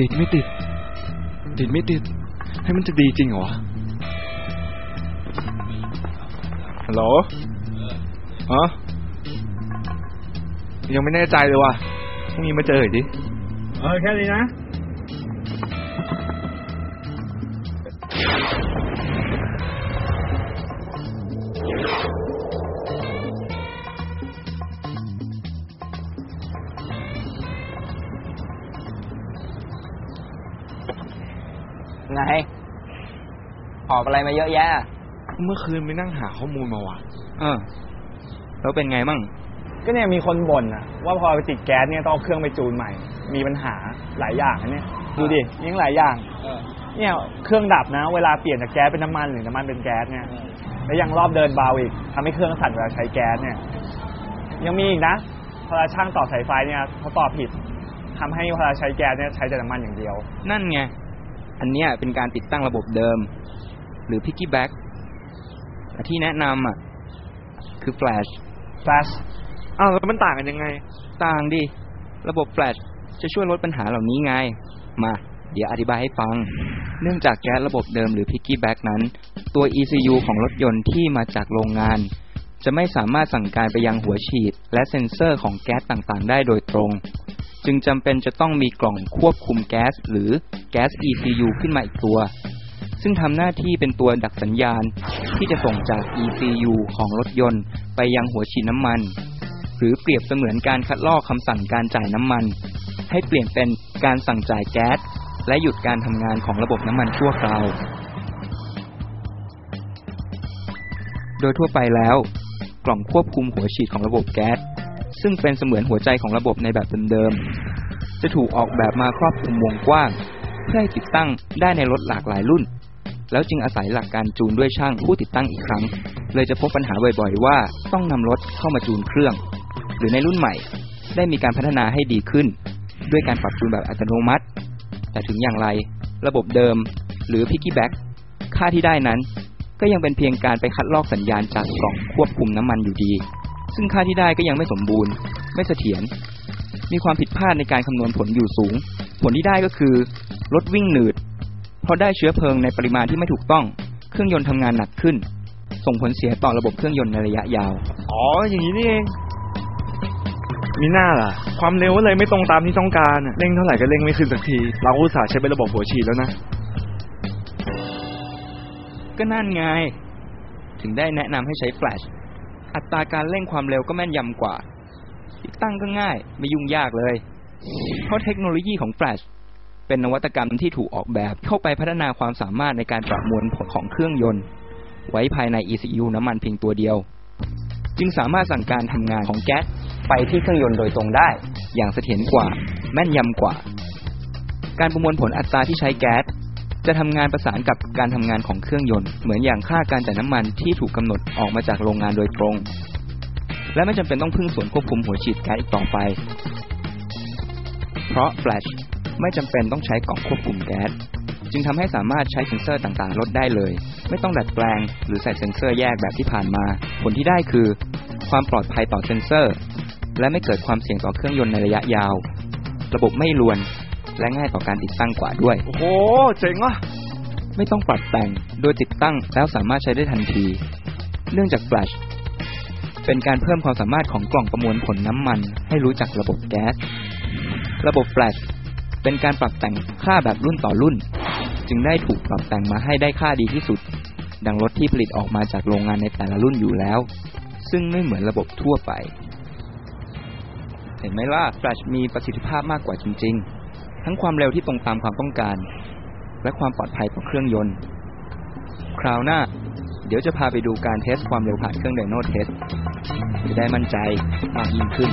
ติดไม่ติด ติดไม่ติด ให้มันจะดีจริงเหรอวะฮัลโหลฮะยังไม่แน่ใจเลยว่ะพรุ่งนี้มาเจออีกดิเออแค่นี้นะ ไงหอบอะไรมาเยอะแยะ เมื่อคืนไปนั่งหาข้อมูลมาว่ะ เออ แล้วเป็นไงมั่ง ก็เนี่ยมีคนบ่นอะว่าพอไปติดแก๊สเนี่ยต้องเอาเครื่องไปจูนใหม่ มีปัญหาหลายอย่างนะเนี่ยดูดิยังหลายอย่างเนี่ยเครื่องดับนะ เวลาเปลี่ยนจากแก๊สเป็นน้ำมันหรือน้ำมันเป็นแก๊สเนี่ย แล้วยังรอบเดินเบาอีกทำให้เครื่องสั่นเวลาใช้แก๊สเนี่ย ยังมีอีกนะเวลาช่างต่อสายไฟเนี่ยเขาต่อผิดทำให้เวลาใช้แก๊สเนี่ยใช้แต่น้ำมันอย่างเดียว นั่นไง อันเนี้ยเป็นการติดตั้งระบบเดิม หรือ piggyback แต่ที่แนะนำอะคือ flash flash อ้าวแล้วมันต่างกันยังไง ต่างดิ ระบบ flash จะช่วยลดปัญหาเหล่านี้ไง มา เดี๋ยวอธิบายให้ฟัง เนื่องจากแก๊สระบบเดิมหรือ piggyback นั้น ตัว ECU ของรถยนต์ที่มาจากโรงงาน จะไม่สามารถสั่งการไปยังหัวฉีด และเซ็นเซอร์ของแก๊สต่างๆ ได้โดยตรง จึงจำเป็นจะต้องมีกล่องควบคุมแก๊สหรือแก๊ส ECU ขึ้นมาอีกตัว ซึ่งทำหน้าที่เป็นตัวดักสัญญาณที่จะส่งจาก ECU ของรถยนต์ไปยังหัวฉีดน้ำมัน หรือเปรียบเสมือนการคัดลอกคำสั่งการจ่ายน้ำมัน ให้เปลี่ยนเป็นการสั่งจ่ายแก๊ส และหยุดการทำงานของระบบน้ำมันชั่วคราวโดยทั่วไปแล้ว กล่องควบคุมหัวฉีดของระบบแก๊ส ซึ่งเป็นเสมือนหัวใจของระบบในแบบเดิมๆ จะถูกออกแบบมาครอบคลุมวงกว้าง เพื่อให้ติดตั้งได้ในรถหลากหลายรุ่น แล้วจึงอาศัยหลักการจูนด้วยช่างผู้ติดตั้งอีกครั้ง เลยจะพบปัญหาบ่อยๆ ว่าต้องนำรถเข้ามาจูนเครื่อง หรือในรุ่นใหม่ ได้มีการพัฒนาให้ดีขึ้น ด้วยการปรับจูนแบบอัตโนมัติ แต่ถึงอย่างไร ระบบเดิม หรือ piggyback ค่าที่ได้นั้น ก็ยังเป็นเพียงการไปคัดลอกสัญญาณจากกล่องควบคุมน้ำมันอยู่ดี ซึ่งค่าที่ได้ก็ยังไม่สมบูรณ์ ไม่เสถียร มีความผิดพลาดในการคำนวณผลอยู่สูง ผลที่ได้ก็คือรถวิ่งหนืด เพราะได้เชื้อเพลิงในปริมาณที่ไม่ถูกต้อง เครื่องยนต์ทำงานหนักขึ้น ส่งผลเสียต่อระบบเครื่องยนต์ในระยะยาว อ๋อ อย่างนี้นี่เอง มีหน้าล่ะ ความเร็วก็เลยไม่ตรงตามที่ต้องการอะเร่งเท่าไหร่ก็เร่งไม่ขึ้นสักที เราอุตส่าห์ใช้เป็นระบบหัวฉีดแล้วนะ ก็นั่นไง ถึงได้แนะนำให้ใช้แฟลช อัตราการเร่งความเร็วก็แม่นยำกว่า ติดตั้งก็ง่าย ไม่ยุ่งยากเลย เพราะเทคโนโลยีของแฟลชเป็นนวัตกรรมที่ถูกออกแบบเข้าไปพัฒนาความสามารถในการประมวลผลของเครื่องยนต์ ไว้ภายใน ECU น้ำมันเพียงตัวเดียว จึงสามารถสั่งการทำงานของแก๊สไปที่เครื่องยนต์โดยตรงได้ อย่างเสถียรกว่า แม่นยำกว่า การประมวลผลอัตราที่ใช้แก๊ส จะทำงานประสานกับการทำงานของเครื่องยนต์ เหมือนอย่างค่าการจ่ายน้ำมันที่ถูกกำหนดออกมาจากโรงงานโดยตรง และไม่จำเป็นต้องพึ่งส่วนควบคุมหัวฉีดแก๊สอีกต่อไป เพราะ Flash ไม่จำเป็นต้องใช้กล่องควบคุมแก๊สจึงทำให้สามารถใช้เซ็นเซอร์ต่างๆ ลดได้เลย ไม่ต้องดัดแปลง หรือใส่เซ็นเซอร์แยกแบบที่ผ่านมา ผลที่ได้คือ ความปลอดภัยต่อเซ็นเซอร์ และไม่เกิดความเสี่ยงต่อเครื่องยนต์ในระยะยาว ระบบไม่รวน และง่ายต่อการติดตั้งกว่าด้วย โอ้โห เจ๋งว่ะ ไม่ต้องปรับแต่งโดยติดตั้งแล้วสามารถใช้ได้ทันที เนื่องจาก Flash เป็นการเพิ่มความสามารถของกล่องประมวลผลน้ำมัน ให้รู้จักระบบแก๊ส ระบบ Flash เป็นการปรับแต่งค่าแบบรุ่นต่อรุ่น จึงได้ถูกปรับแต่งมาให้ได้ค่าดีที่สุด ดังรถที่ผลิตออกมาจากโรงงานในแต่ละรุ่นอยู่แล้ว ซึ่งไม่เหมือนระบบทั่วไป เห็นไหมว่า Flash มีประสิทธิภาพมากกว่าจริง ๆ ทั้งความเร็วที่ตรงตามความต้องการ และความปลอดภัยของเครื่องยนต์ คราวหน้า เดี๋ยวจะพาไปดูการเทสความเร็วผ่านเครื่องไดโนเทส จะได้มั่นใจมากยิ่งขึ้น